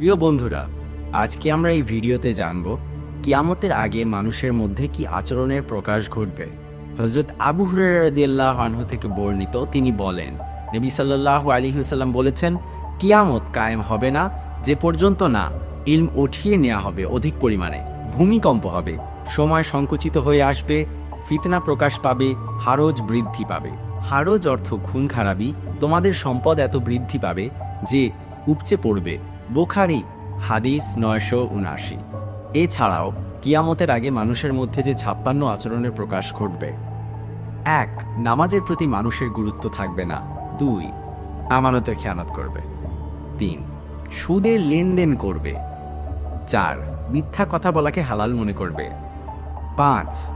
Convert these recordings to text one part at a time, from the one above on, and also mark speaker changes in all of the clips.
Speaker 1: প্রিয় বন্ধুরা, আজকে আমরা এই ভিডিওতে জানব, কিয়ামতের আগে মানুষের মধ্যে কি আচরণের প্রকাশ ঘটবে? হজরত আবু হুরাদিয়াল্লাহ থেকে বর্ণিত তিনি বলেন, নবী সাল্লাহ হুসাল্লাম বলেছেন, কিয়ামত কায়েম হবে না, যে পর্যন্ত না, ইলম উঠিয়ে নেওয়া হবে অধিক পরিমাণে, ভূমিকম্প হবে, সময় সংকুচিত হয়ে আসবে, ফিতনা প্রকাশ পাবে, হারজ বৃদ্ধি পাবে। হারজ অর্থ খুন খারাপি, তোমাদের সম্পদ এত বৃদ্ধি পাবে যে উপচে পড়বে। বোখারি, হাদিস নয়শো উনআশি। এছাড়াও, কিয়ামতের আগে মানুষের মধ্যে যে ছাপ্পান্ন আচরণের প্রকাশ ঘটবে। এক, নামাজের প্রতি মানুষের গুরুত্ব থাকবে না। দুই, আমানতের খেয়ানত করবে। তিন, সুদের লেনদেন করবে। চার, মিথ্যা কথা বলাকে হালাল মনে করবে। পাঁচ,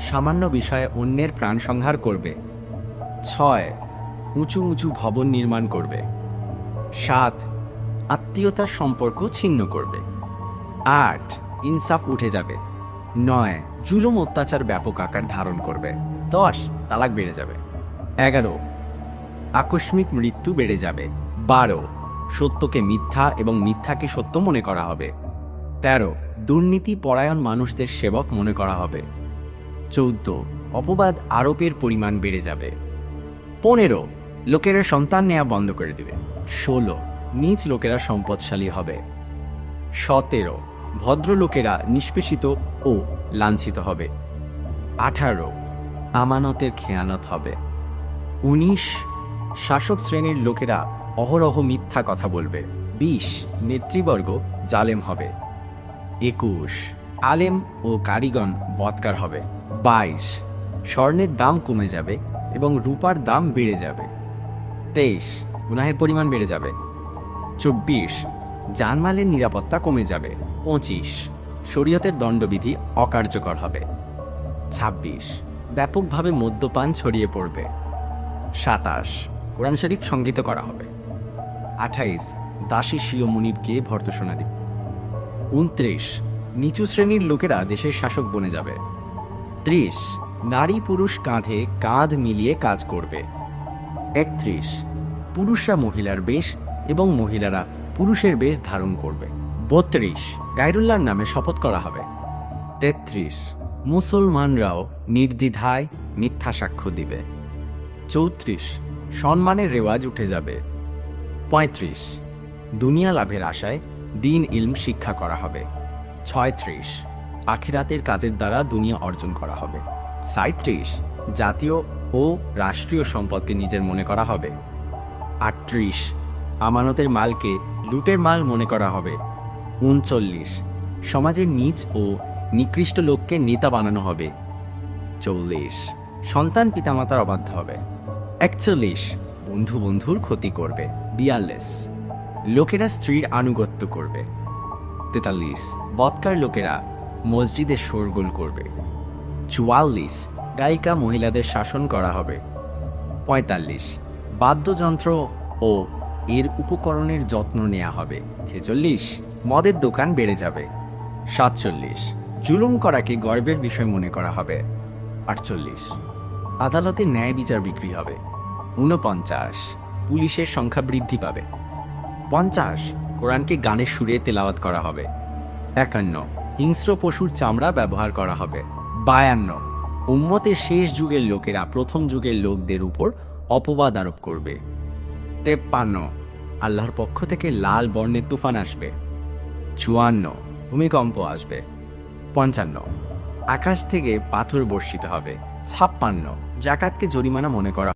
Speaker 1: সামান্য বিষয়ে অন্যের প্রাণ সংহার করবে। ছয়, উঁচু উঁচু ভবন নির্মাণ করবে। সাত আত্মীয়তার সম্পর্ক ছিন্ন করবে। আট, ইনসাফ উঠে যাবে। নয়, জুলুম অত্যাচার ব্যাপক আকার ধারণ করবে। দশ, তালাক বেড়ে যাবে। এগারো, আকস্মিক মৃত্যু বেড়ে যাবে। বারো, সত্যকে মিথ্যা এবং মিথ্যাকে সত্য মনে করা হবে। তেরো, দুর্নীতি পরায়ণ মানুষদের সেবক মনে করা হবে। চৌদ্দ, অপবাদ আরোপের পরিমাণ বেড়ে যাবে। পনেরো, লোকেরা সন্তান নেওয়া বন্ধ করে দিবে। ষোলো নিজ লোকেরা সম্পদশালী হবে। সতেরো, ভদ্রলোকেরা নিষ্পেষিত ও লাঞ্ছিত হবে। আঠারো, আমানতের খেয়ানত হবে। উনিশ, শাসক শ্রেণির লোকেরা অহরহ মিথ্যা কথা বলবে। বিশ, নেতৃবর্গ জালেম হবে। একুশ, আলেম ও কারিগণ বৎকার হবে। বাইশ, স্বর্ণের দাম কমে যাবে এবং রূপার দাম বেড়ে যাবে। তেইশ, গুনাহের পরিমাণ বেড়ে যাবে। চব্বিশ। জানমালের নিরাপত্তা কমে যাবে। পঁচিশ। শরীয়তের দণ্ডবিধি অকার্যকর হবে। ছাব্বিশ। ব্যাপকভাবে মদ্যপান ছড়িয়ে পড়বে। সাতাশ। কোরআন শরীফ সংগীত করা হবে। আঠাইশ। দাসী শিও মুনিবকে ভর্তসোনা দিবে উনত্রিশ। নিচু শ্রেণির লোকেরা দেশের শাসক বনে যাবে। ত্রিশ। নারী পুরুষ কাঁধে কাঁধ মিলিয়ে কাজ করবে। একত্রিশ। পুরুষরা মহিলার বেশ এবং মহিলারা পুরুষের বেশ ধারণ করবে। বত্রিশ গাইরুল্লাহর নামে শপথ করা হবে। তেত্রিশ, মুসলমানরাও নির্দ্বিধায় মিথ্যা সাক্ষ্য দিবে। চৌত্রিশ, সম্মানের রেওয়াজ উঠে যাবে। পঁয়ত্রিশ, দুনিয়া লাভের আশায় দিন ইলম শিক্ষা করা হবে। ছয়ত্রিশ, আখিরাতের কাজের দ্বারা দুনিয়া অর্জন করা হবে। সাঁত্রিশ জাতীয় ও রাষ্ট্রীয় সম্পদকে নিজের মনে করা হবে। আটত্রিশ আমানতের মালকে লুটের মাল মনে করা হবে। উনচল্লিশ। সমাজের নিচ ও নিকৃষ্ট লোককে নেতা বানানো হবে। চল্লিশ। সন্তান পিতামাতার অবাধ্য হবে। একচল্লিশ। বন্ধু বন্ধুর ক্ষতি করবে। বিয়াল্লিশ। লোকেরা স্ত্রীর আনুগত্য করবে। তেতাল্লিশ। বৎকার লোকেরা মসজিদে শোরগোল করবে। চুয়াল্লিশ। গায়িকা মহিলাদের শাসন করা হবে। পঁয়তাল্লিশ। বাদ্যযন্ত্র ও এর উপকরণের যত্ন নেওয়া হবে। ছেচল্লিশ, মদের দোকান বেড়ে যাবে। সাতচল্লিশ, জুলুম করাকে গর্বের বিষয় মনে করা হবে। আটচল্লিশ, আদালতে ন্যায় বিচার বিক্রি হবে। ঊনপঞ্চাশ, পুলিশের সংখ্যা বৃদ্ধি পাবে। পঞ্চাশ, কোরআনকে গানের সুরে তেলাওয়াত করা হবে। একান্ন, হিংস্র পশুর চামড়া ব্যবহার করা হবে। বায়ান্ন, উম্মতের শেষ যুগের লোকেরা প্রথম যুগের লোকদের উপর অপবাদ আরোপ করবে। তেপ্পান্ন আল্লাহর পক্ষ থেকে লাল বর্ণের তুফান আসবে। চুয়ান্ন। ভূমিকম্প আসবে। পঞ্চান্ন। আকাশ থেকে পাথর বর্ষিত হবে। ছাপ্পান্ন। জাকাতকে জরিমানা মনে করা